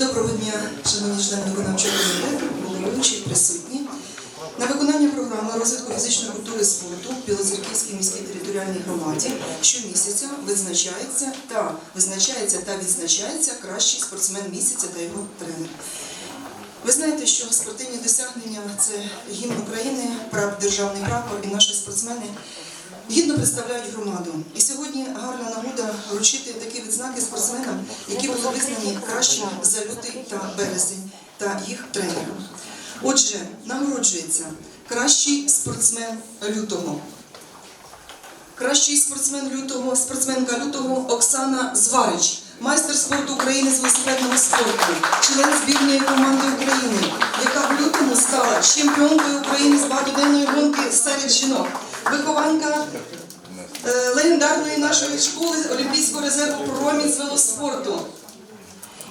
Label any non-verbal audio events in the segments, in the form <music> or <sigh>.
Доброго дня, шановні члени виконавчого комітету, головуючі, присутні. На виконання програми розвитку фізичної культури спорту в Білозерківській міській територіальній громаді щомісяця визначається та визначається та відзначається кращий спортсмен місяця та його тренер. Ви знаєте, що спортивні досягнення це гімн України, прав державний прапор і наші спортсмени гідно представляють громаду. І сьогодні гарна нагода вручити такі відзнаки спортсменам, які були визнані кращими за лютий та березень та їх тренерам. Отже, нагороджується кращий спортсмен лютого. Кращий спортсмен лютого, спортсменка лютого Оксана Зварич, майстер спорту України з велосипедного спорту, член збірної команди України, яка в лютому стала чемпіонкою України з багатоденної гонки серед жінок, вихованка е, легендарної нашої школи Олімпійського резерву промінь з велоспорту.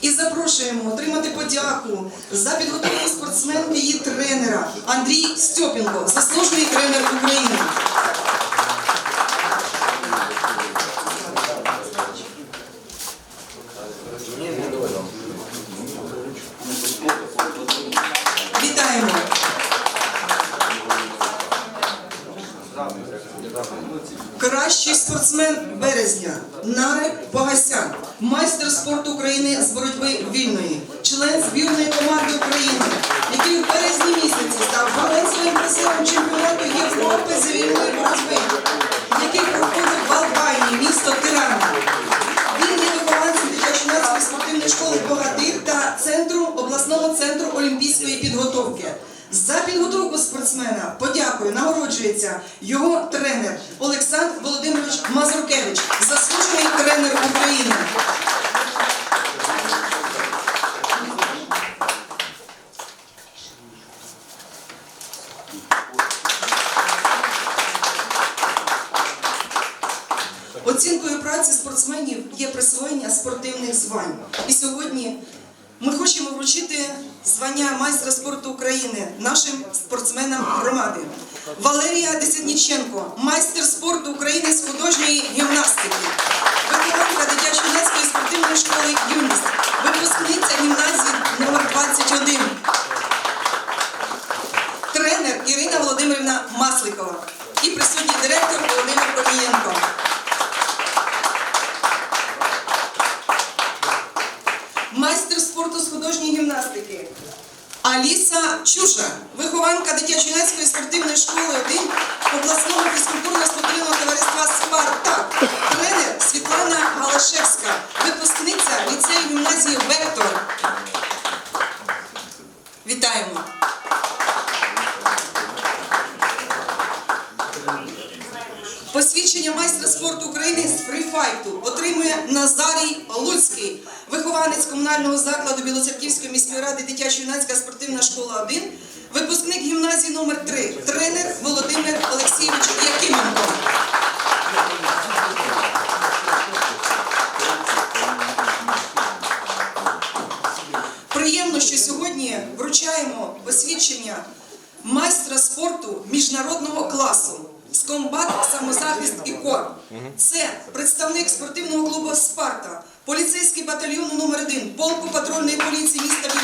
І запрошуємо отримати подяку за підготовку спортсменки її тренера Андрій Стьопінко, заслужений тренер України. Вітаємо! Кращий спортсмен березня Нарек Погасян, майстер спорту України з боротьби вільної, член збірної команди України, який у березні місяці став балансовим призером чемпіонату Європи з вільної боротьби, який проходив в Албанії, місто Тирана. Він є вихованцем дитячо-юнацької спортивної школи Богатир та центру обласного центру олімпійської підготовки. За підготовку спортсмена подякою нагороджується його тренер Олександр Володимирович Мазуркевич, заслужений тренер України. Майстра спорту України нашим спортсменам громади. Валерія Десятніченко, майстер спорту України з художньої гімнастики, вихованка дитячо-юнацької спортивної школи Юність, випускниця гімназії номер 21 тренер Ірина Володимирівна Масликова і присутній директор Володимир Корнієнко. майстер спорту з художньої гімнастики. Аліса Чуша, вихованка дитячо-юнацької спортивної школи 1 обласного фізкультурно-спортивного товариства Спартак. Тренер Світлана Галашевська, випускниця ліцею гімназії Вектор. Вітаємо! Посвідчення майстра спорту України з фріфайту отримує Назарій Луцький, вихованець комунального закладу Білоцерківської міської ради дитячо-юнацька спортивна школа 1, випускник гімназії номер 3 тренер Володимир Олексійович Якименко. Приємно, що сьогодні вручаємо посвідчення майстра спорту міжнародного класу з комбат самозахист і кор. Це представник спортивного клубу Спарта, поліцейський батальйону номер 1 полку патрульної поліції міста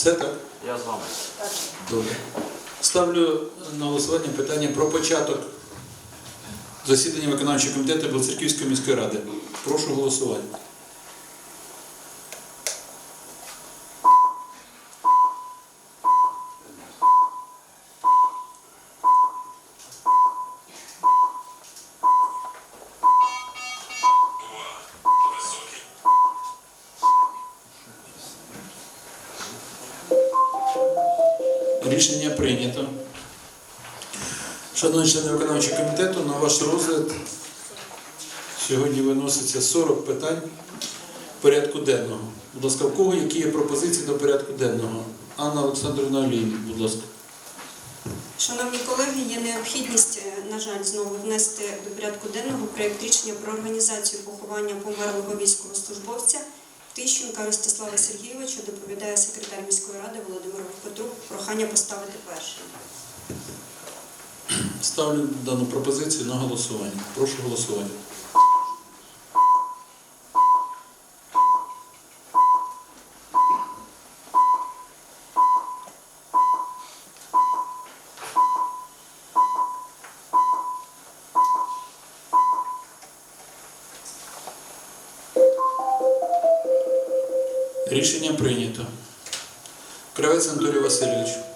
Все так? Я з вами. Добре. Ставлю на голосування питання про початок Засідання виконавчого комітету Білоцерківської міської ради. Прошу голосувати. Шановні члени виконавчого комітету, на ваш розгляд сьогодні виноситься 40 питань порядку денного. Будь ласка, в кого які є пропозиції до порядку денного? Анна Олександрівна Олійник, будь ласка. Шановні колеги, є необхідність, е, на жаль, знову внести до порядку денного проєкт рішення про організацію поховання померлого військовослужбовця Тищенка Ростислава Сергійовича. Доповідає секретар міської ради Володимир Петрук. Прохання поставити першим. Ставлю дану пропозицію на голосування. Прошу голосувати. Рішення прийнято. Кравець Анатолій Васильович.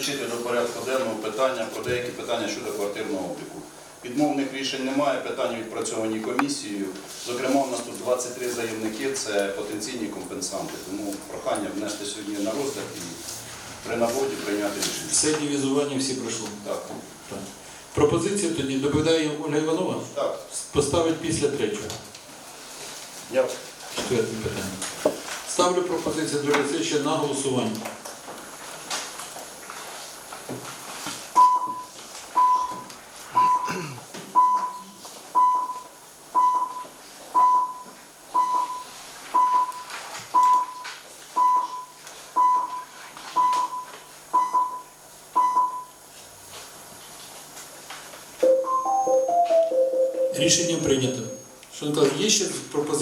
Включити до порядку денного питання про деякі питання щодо квартирного обліку. Відмовних рішень немає, питання відпрацьовані комісією. Зокрема, у нас тут 23 заявники, це потенційні компенсанти. Тому прохання внести сьогодні на розгляд і при нагоді прийняти рішення. Все дивізування всі пройшло. Так, Так. Пропозиція тоді доповідає Ольга Іванова. так. Поставить після третього. Я Четверте питання. Ставлю пропозицію до на голосування.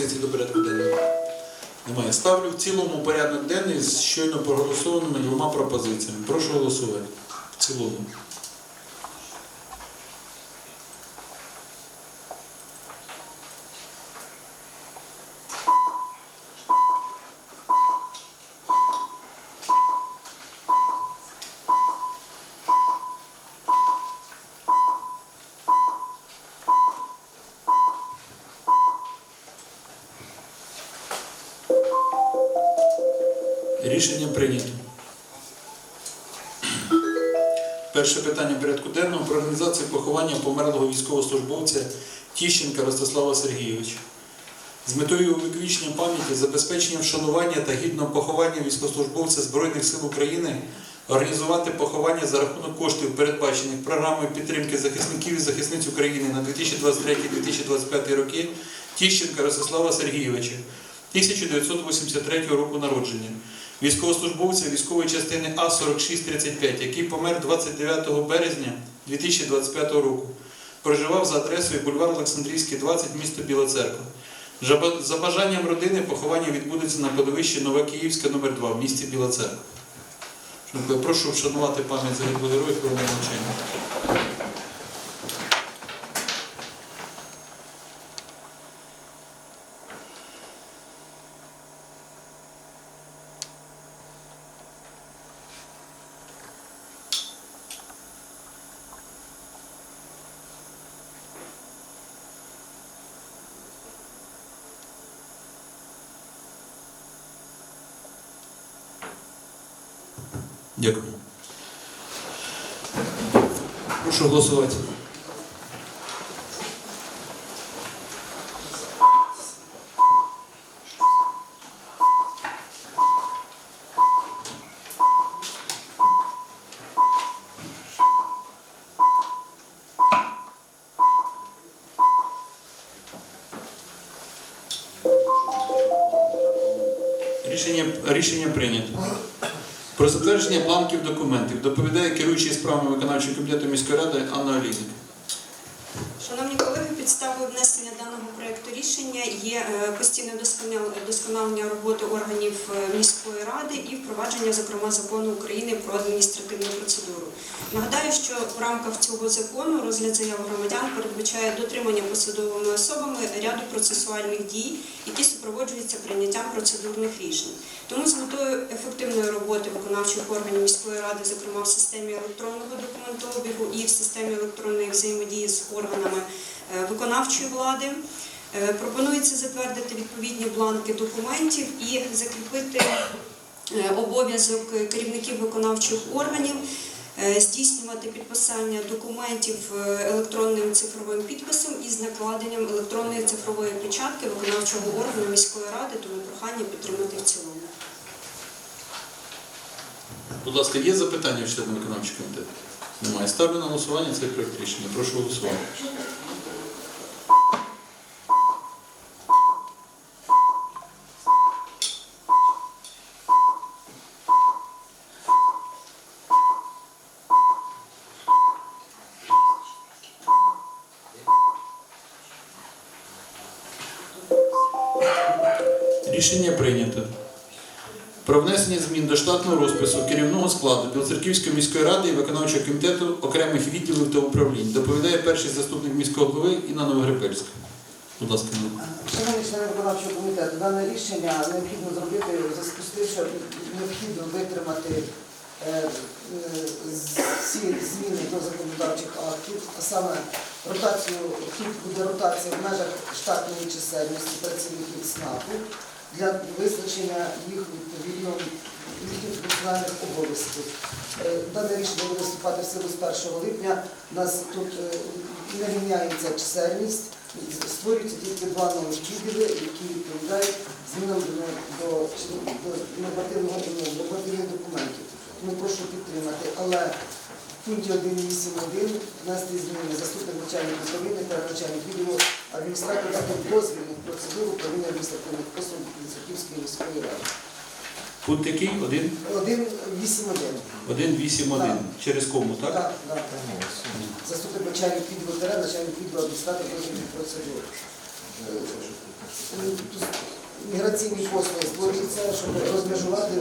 Пропозиції до порядку денного? Немає. Ставлю в цілому порядок денний з щойно проголосованими двома пропозиціями. Прошу голосувати. В цілому. Рішення прийнято. Перше питання порядку денного про організацію поховання померлого військовослужбовця Тіщенка Ростислава Сергійовича. З метою увіковічення пам'яті, забезпечення вшанування та гідного поховання військовослужбовця Збройних сил України організувати поховання за рахунок коштів, передбачених програмою підтримки захисників і захисниць України на 2023-2025 роки Тіщенка Ростислава Сергійовича, 1983 року народження, військовослужбовця військової частини А4635, який помер 29 березня 2025 року. Проживав за адресою бульвар Олександрійський, 20, місто Біла Церква. За бажанням родини поховання відбудеться на кладовищі Новокиївське номер 2 в місті Біла Церква. Прошу вшанувати пам'ять загиблих героїв хвилиною мовчання. Прошу голосувати. Рішення, рішення прийнято. Про затвердження бланків документів доповідає керуючий справами виконавчого комітету міської ради Анна Олійник. Шановні колеги, Підставою внесення даного проекту рішення є е, постійне досконалення роботи органів е, міської ради і впровадження, зокрема, закону України про адміністративну процедуру. Нагадаю, що в рамках цього закону розгляд заяв громадян передбачає дотримання посадовими особами ряду процесуальних дій, які супроводжуються прийняттям процедурних рішень. Тому з метою ефективної роботи виконавчих органів міської ради, зокрема в системі електронного документообігу і в системі електронної взаємодії з органами е, виконавчої влади, е, пропонується затвердити відповідні бланки документів і закріпити е, обов'язок керівників виконавчих органів здійснювати підписання документів електронним цифровим підписом із накладенням електронної цифрової печатки виконавчого органу міської ради, тому прохання підтримати в цілому. Будь ласка, є запитання в членів виконавчого комітету? Немає. Ставлю на голосування цей проект рішення. Прошу голосувати. Штатного розпису керівного складу Білоцерківської міської ради і виконавчого комітету окремих відділів та управлінь. Доповідає перший заступник міського голови Інна Новогребельська. Будь ласка. Шановні члени виконавчого комітету, дане рішення необхідно зробити в зв'язку що необхідно витримати е, е, всі зміни до законодавчих актів, а саме ротацію, тут буде ротація в межах штатної чисельності працівників СНАПу для визначення їх відповідно їхніх функціональних обов'язків. Е, Дане рішення буде вступати в силу з 1 липня. У нас тут е, не міняється чисельність, створюються тільки два нові відділи, які відповідають змінам до, до, до нормативних документів. Тому прошу підтримати. Але в пункті 1.8.1 внести зміни заступник начальника управління та начальник відділу адміністратора та дозвільних процедур управління адміністративних послуг Лісаківської міської ради. Пункт який? Один? 1.8.1. Один, вісім, один. Через кому, так? Так, так. Заступник начальник відділу ТР, начальник відділу адміністратора дозвільних процедур. Міграційні послуги створюються, щоб розмежувати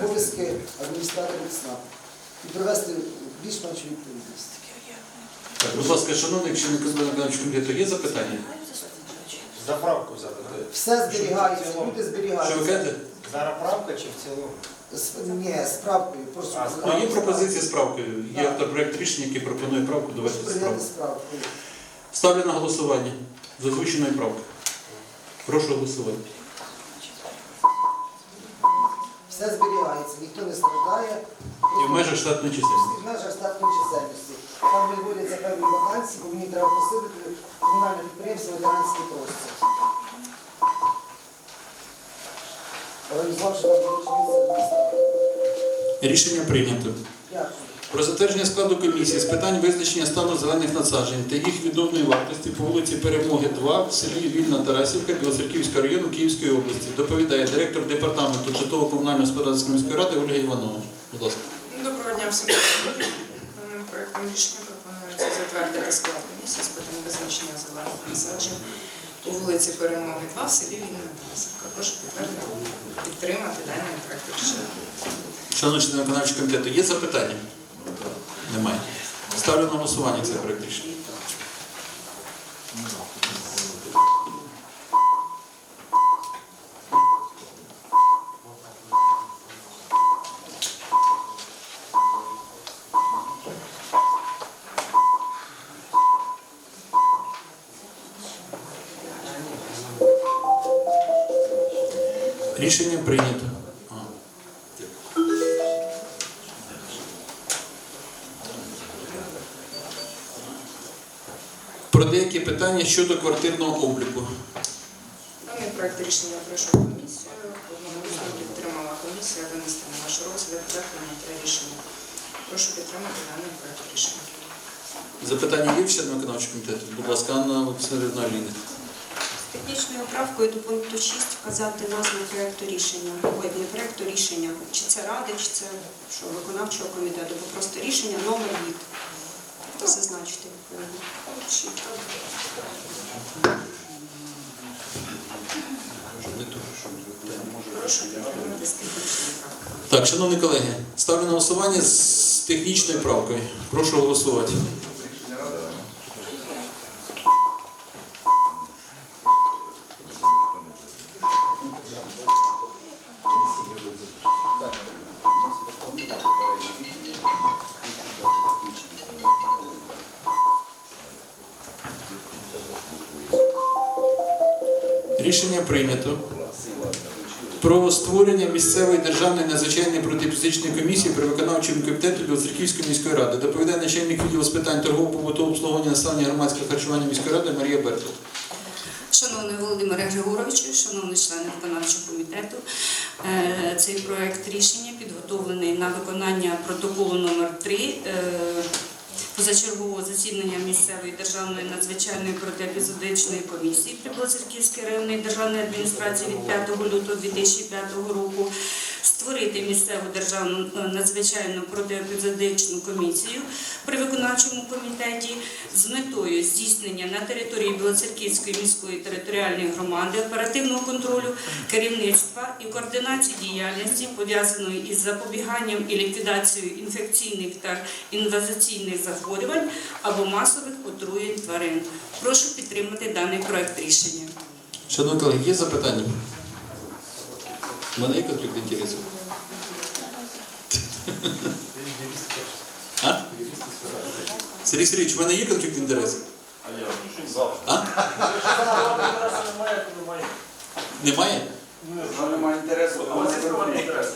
обов'язки адміністраторів СНАП і привести більш-менш відповідність. Так, будь ласка, шановний член виконавчого комітету, є запитання? Заправку запитаю. Все зберігається, люди Що ви зберігаються. кажете? Зараз правка чи в цілому? З- Ні, з правкою. Просто А, є пропозиція з правкою. Є автопроект рішення, який пропонує правку Прошу довести з прийняти правкою. з правкою. Ставлю на голосування з озвученою правкою. Прошу голосувати. Все зберігається, ніхто не страждає. І в межах штатної чисельності. В межах штатної чисельності. Там виводяться певні вакансії, бо мені треба посилити комунальне підприємство ветеранський простір. Рішення прийнято. Про затвердження складу комісії з питань визначення стану зелених насаджень та їх відновної вартості по вулиці Перемоги 2 в селі Вільна Тарасівка Білоцерківського району Київської області. Доповідає директор департаменту житлово-комунального господарства міської ради Ольга Іванова. Будь ласка. Доброго дня всім. Даним проектом рішення пропонується затвердити склад комісії з питань визначення зелених насаджень по вулиці Перемоги 2 в селі Вільна Тарасівка. Прошу підтвердити, підтримати даний проект рішення. Шановні члени виконавчого комітету, є запитання? Немає. Ставлю на голосування цей проект рішення. Рішення питання щодо квартирного обліку. Даний проект рішення пройшов комісію. Одноголосно підтримала комісія винести на ваш розгляд для прийняття рішення. Прошу підтримати даний проект рішення. Запитання є в членів виконавчого комітету? Будь ласка, Анна Олександрівна Аліна. Технічною правкою до пункту 6 вказати назву проекту рішення. Ой, не проекту рішення. Чи це ради, чи це що, виконавчого комітету, бо просто рішення, номер від. Зазначити відповідно. Прошу з технічною правкою. Так, шановні колеги, ставлю на голосування з технічною правкою. Прошу голосувати. Місцевої державної надзвичайної протипізичної комісії при виконавчому комітеті Білоцерківської міської ради. Доповідає начальник відділу з питань торгового побутового обслуговування населення громадського харчування міської ради Марія Беркут. Шановний Володимире Григоровичу, шановні члени виконавчого комітету, е, цей проект рішення підготовлений на виконання протоколу номер 3 позачергового засідання місцевої державної надзвичайної протиепізодичної комісії при Білоцерківській районній державної адміністрації від 5 лютого 2005 року. Створити місцеву державну е, надзвичайну протиепізодичну комісію при виконавчому комітеті з метою здійснення на території Білоцерківської міської територіальної громади оперативного контролю, керівництва і координації діяльності, пов'язаної із запобіганням і ліквідацією інфекційних та інвазиційних захворювань або масових отруєнь тварин. Прошу підтримати даний проект рішення. Шановні колеги, є запитання? У мене є конфлікт інтересів? А? Сергій Сергійович, у мене є конфлікт інтересів? А? Немає? Немає інтересу, а вас немає інтересу.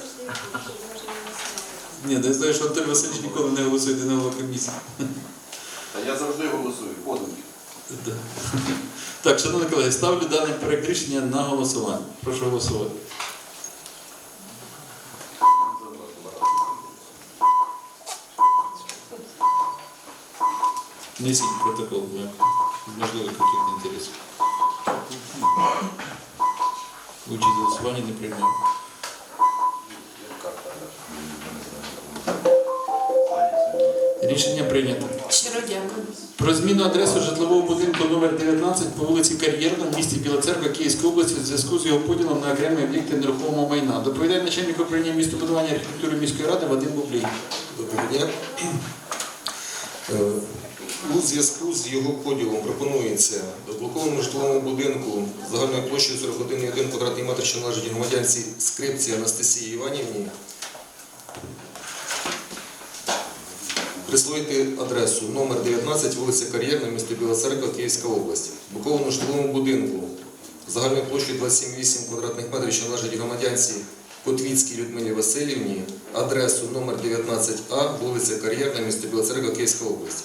Ні, не знаю, що Анатолій Васильович ніколи не голосує на комісії. Та я завжди голосую, подумки. Так, шановні колеги, ставлю даний проект рішення на голосування. Прошу голосувати. Несіть протокол, як можливо конфлікт інтересів. Участь в голосуванні не приймав. Рішення прийнято. Щиро дякую. Про зміну адреси житлового будинку номер 19 по вулиці Кар'єрна в місті Біла Церква Київської області в зв'язку з його поділом на окремі об'єкти нерухомого майна. Доповідає начальник управління містобудування архітектури міської ради Вадим Бублій. Доброго дня. У зв'язку з його поділом пропонується в блоковому житловому будинку загальною площею 41,1 квадратний метр, що належить громадянці Скрипці Анастасії Іванівні, присвоїти адресу номер 19 вулиця Кар'єрна, місто Біла Церква, Київська область. В блоковому житловому будинку загальною площею 27,8 квадратних метрів, що належить громадянці Котвіцькій Людмилі Васильівні, адресу номер 19А, вулиця Кар'єрна, місто Біла Церква, Київська область.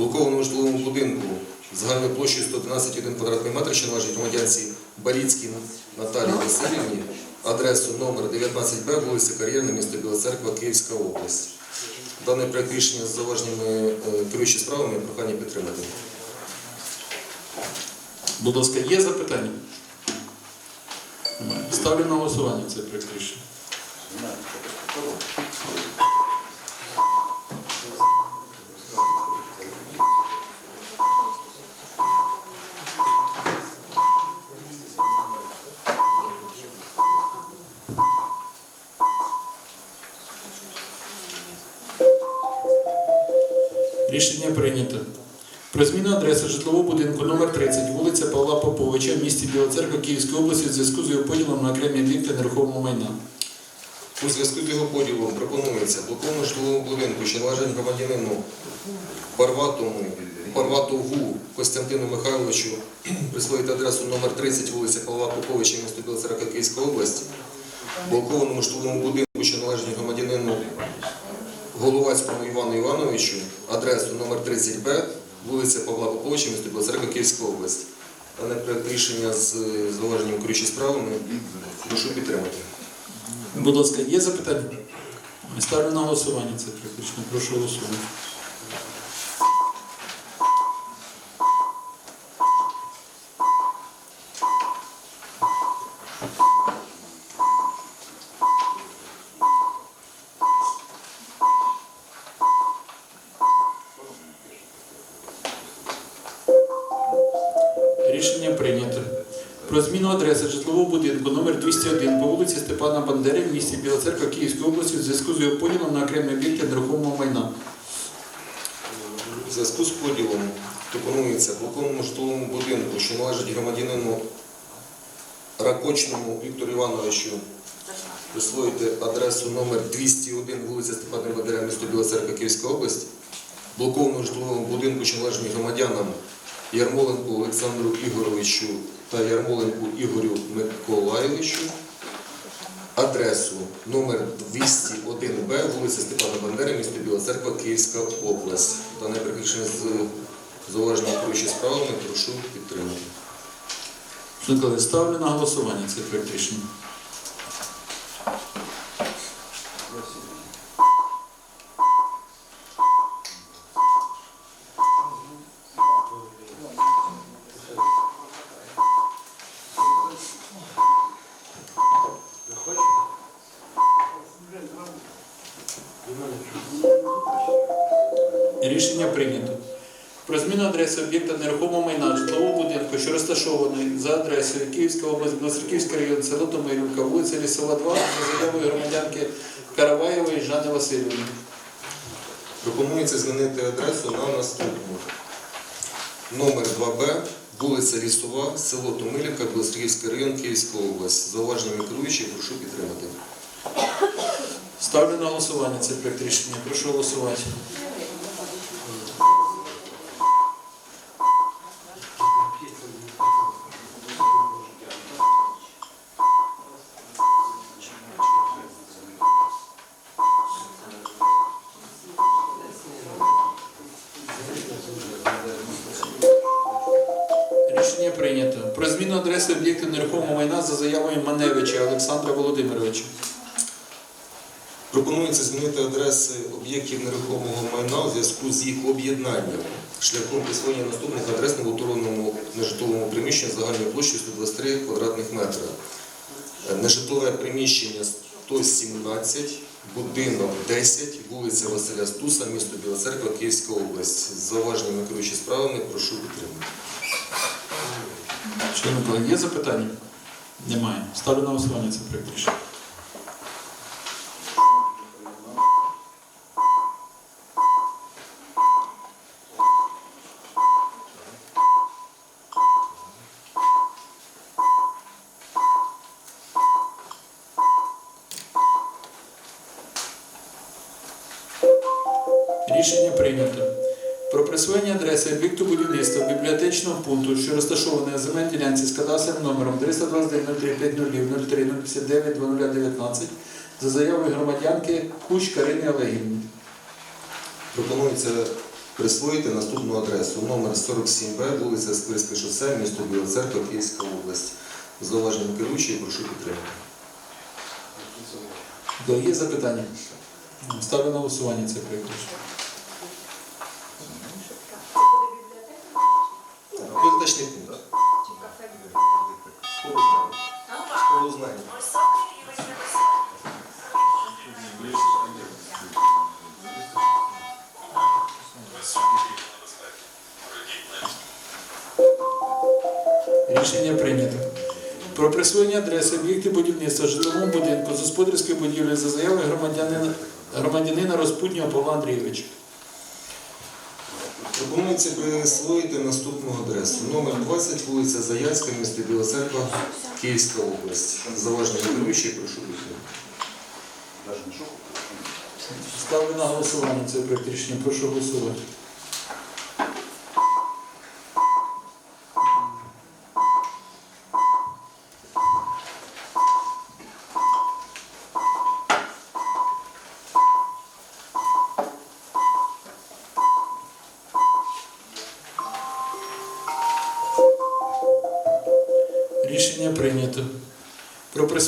Блокованому житловому будинку загальною площею 112,1 квадратний метр, що належить громадянці Баліцькій Наталії Васильівні, адресу номер 19Б, вулиця Кар'єрна, місто Біла Церква, Київська область. Даний проект рішення з зауваженнями е, керуючі справами прохання підтримати. Будь ласка, є запитання? Немає. Ставлю на голосування цей проект рішення. Прийнято. Про зміну адреси житлового будинку номер 30 вулиця Павла Поповича в місті Біла Церква Київської області в зв'язку з його поділом на окремі об'єкти нерухомого майна. У зв'язку з його поділом пропонується блоковому житловому будинку, що належить громадянину Парватому, Парватову Костянтину Михайловичу, <clears throat> присвоїти адресу номер 30 вулиця Павла Поповича, місто Біла Церква, Київська область. Блокованому житловому будинку, що належить громадянину Головацькому Івану Івановичу, адресу номер 30Б, вулиця Павла Поповича, місто Біла Київська область. Дане проєкт рішення з зауваженням керуючі справами. Прошу підтримати. Будь ласка, є запитання? Ставлю на голосування це практично. Прошу голосувати. Рішення прийнято. Про зміну адреси житлового будинку номер 201 по вулиці Степана Бандери в місті Біла Церква Київської області в зв'язку з його поділом на окремі об'єкти нерухомого майна. У зв'язку з поділом пропонується блоковому житловому будинку, що належить громадянину Ракочному Віктору Івановичу, присвоїти адресу номер 201 вулиця Степана Бандера, місто Біла Церква, Київська область, блоковому житловому будинку, що належить громадянам Ярмоленку Олександру Ігоровичу та Ярмоленку Ігорю Миколайовичу, адресу номер 201Б, вулиця Степана Бандери, місто Біла Церква, Київська область. Дане приключення з зауваженням керуючі справами прошу підтримати. Ставлю на голосування цей проект об'єкта нерухомого майна житлового будинку, що розташований за адресою Київська область, Білоцерківський район, село Томирівка, вулиця Лісова, 2, за заявою громадянки Караваєвої Жанни Васильівни. Пропонується змінити адресу на наступну. Номер 2Б, вулиця Лісова, село Томилівка, Білоцерківський район, Київська область. Зауваженнями керуючі прошу підтримати. Ставлю на голосування цей проект рішення. Прошу голосувати. Приміщенні загальною площею 123 квадратних метра. Е, Нежитлове приміщення 117, будинок 10, вулиця Василя Стуса, місто Біла Церква, Київська область. З зауваженнями керуючи справами прошу підтримати. Шановні колеги, є запитання? Немає. Ставлю на голосування це рішення. Рішення громадянки Куч Карини Олегівни. Пропонується присвоїти наступну адресу. Номер 47Б, вулиця Сквирське шосе, місто Біла Церква, Київська область. З керуючої прошу підтримати. Є запитання? Ставлю на голосування це проект господарської будівлі за заявою громадянина, громадянина Розпутнього Павла Андрійовича. Пропонується присвоїти наступну адресу. Номер 20, вулиця Заянська, місто Біла Церква, Київська область. З зауваженням прошу підтримати. Ставлю на голосування цей проект рішення. Прошу голосувати.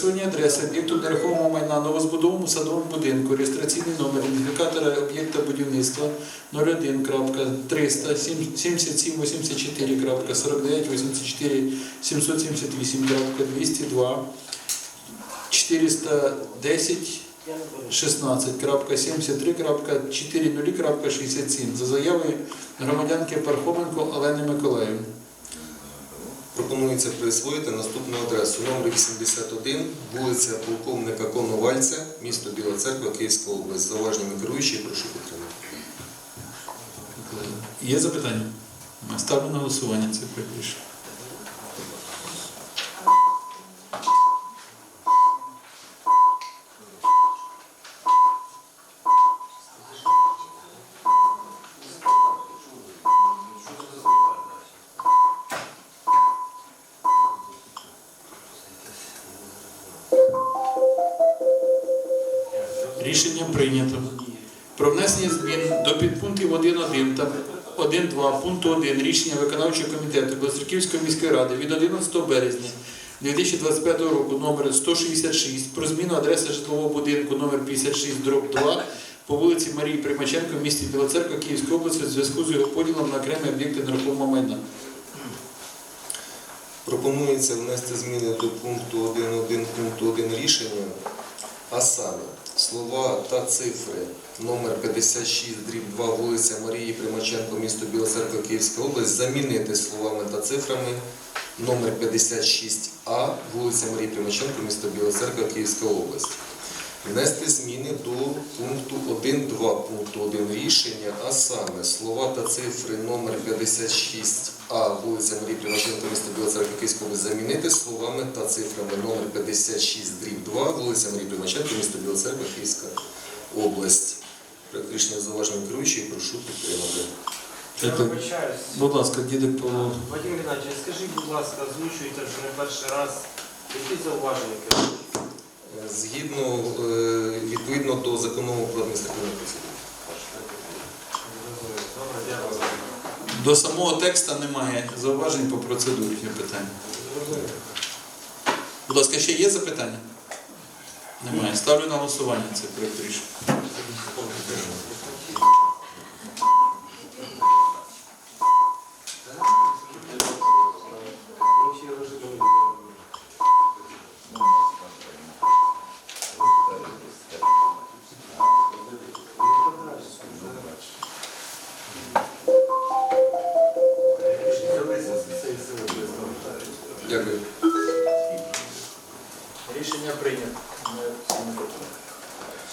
Про адреси об'єкту нерухомого майна новозбудовому садовому будинку, реєстраційний номер ідентифікатора об'єкта будівництва 01.377.84.49.84.778.202 410 16.73.40.67 за заявою громадянки Пархоменко Олени Миколаївни. Пропонується присвоїти наступну адресу номер 81, вулиця полковника Коновальця, місто Біла Церква, Київська область. Зауваженнями керуючі, прошу підтримати. Є запитання? Ставлю на голосування це проект 1 рішення виконавчого комітету Білоцерківської міської ради від 11 березня 2025 року номер 166 про зміну адреси житлового будинку номер 56 дроб 2 по вулиці Марії Примаченко в місті Біла Церква Київської області в зв'язку з його поділом на окремі об'єкти нерухомого майна. Пропонується внести зміни до пункту 1.1 пункту 1 рішення, а саме слова та цифри. Номер 56, дріб 2, вулиця Марії Примаченко, місто Біла Церква, Київська область, замінити словами та цифрами. Номер 56А, вулиця Марії Примаченко, місто Біла Церква, Київська область. Внести зміни до пункту 1.2 пункту 1 рішення, а саме слова та цифри. Номер 56А, вулиця Марії Примаченко, місто Біла Церква, замінити словами та цифрами номер 56 дріб 2, вулиця Марії Примаченко, місто Біла Церква, Київська область. Рішення зауваження керуючий, прошу підтримати. Я вибачаюсь. Будь ласка, дідик по Вадим Геннадійович, скажіть, будь ласка, озвучуєте вже не перший раз, які зауваження керують? Згідно е, відповідно до закону про адміністративну процедуру. Добре, дякую. До самого текста немає зауважень по процедурі є питання. Будь ласка, ще є запитання? Немає. Ставлю на голосування цей проєкт рішення.